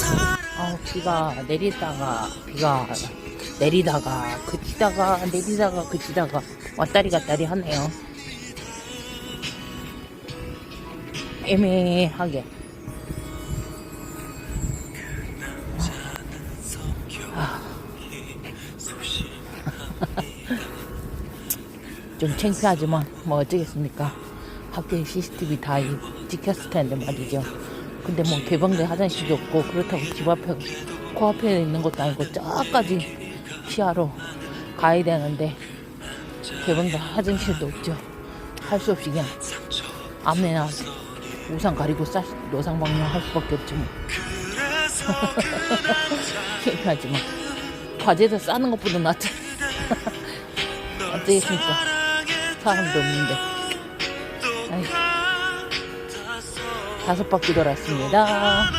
아, 비가 내리다가 비가 내리다가 그치다가 내리다가 그치다가 왔다리 갔다리 하네요. 애매하게. 아. 좀 창피하지만 뭐 어쩌겠습니까. 학교에 CCTV 다 이- 찍혔을 텐데 말이죠. 근데 뭐 개방된 화장실이 없고 그렇다고 집 앞에 코앞에 있는 것도 아니고 저까지 시야로 가야 되는데 개방된 화장실도 없죠. 할 수 없이 그냥 아무나 우산 가리고 쌀 노상방뇨 할 수밖에 없지 뭐. 창피하지 만 과제도 싸는 것보다 낫지. 어쩌겠습니까. 사람도 없는데. 아이, 다섯 바퀴 돌았습니다.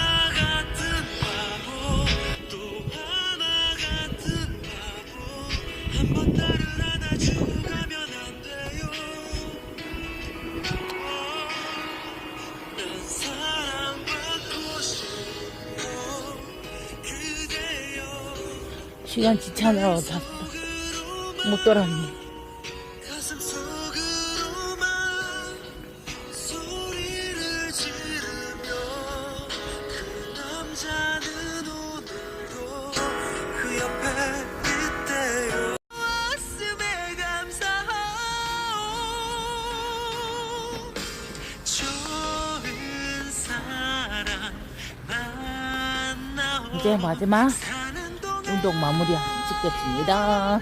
시간 지체하느라고 다못 돌았네. 이제 마지막 운동 마무리 짓겠습니다.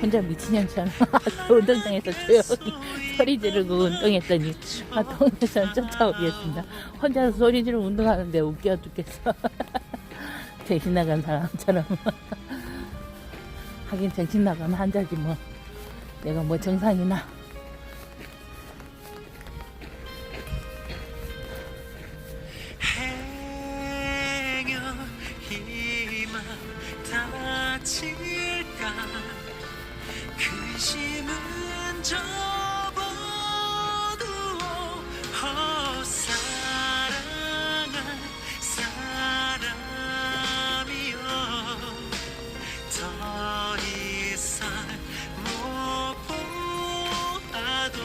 혼자 미친년처럼 운동장에서 조용히 소리 지르고 운동했더니 아 동네에서 쫓아오겠습니다. 혼자서 소리 지르고 운동하는데 웃겨 죽겠어. 정신 나간 사람처럼. 하긴 정신 나가면 한자지 뭐. 내가 뭐 정상이나. 다칠까 근심은 접어도 헛사랑한 사람이여 더 이상 못 보아도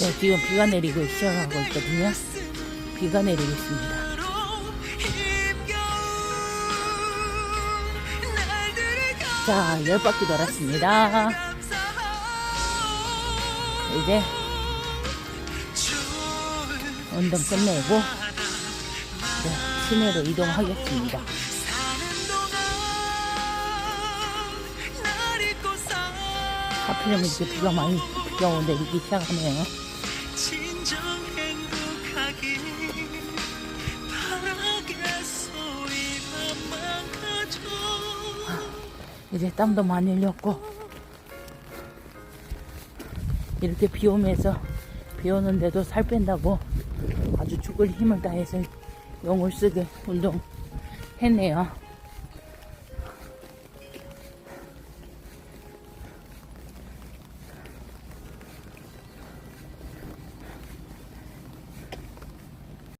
네, 지금 비가 내리고 시작하고 있거든요. 비가 내리고 있습니다. 자, 열 바퀴 돌았습니다. 이제 운동 끝내고 네, 시내로 이동하겠습니다. 하필이면 이렇게 비가 많이 비가 오는데 내리기 시작하네요. 이제 땀도 많이 흘렸고 이렇게 비 오면서 비 오는데도 살 뺀다고 아주 죽을 힘을 다해서 용을 쓰게 운동 했네요.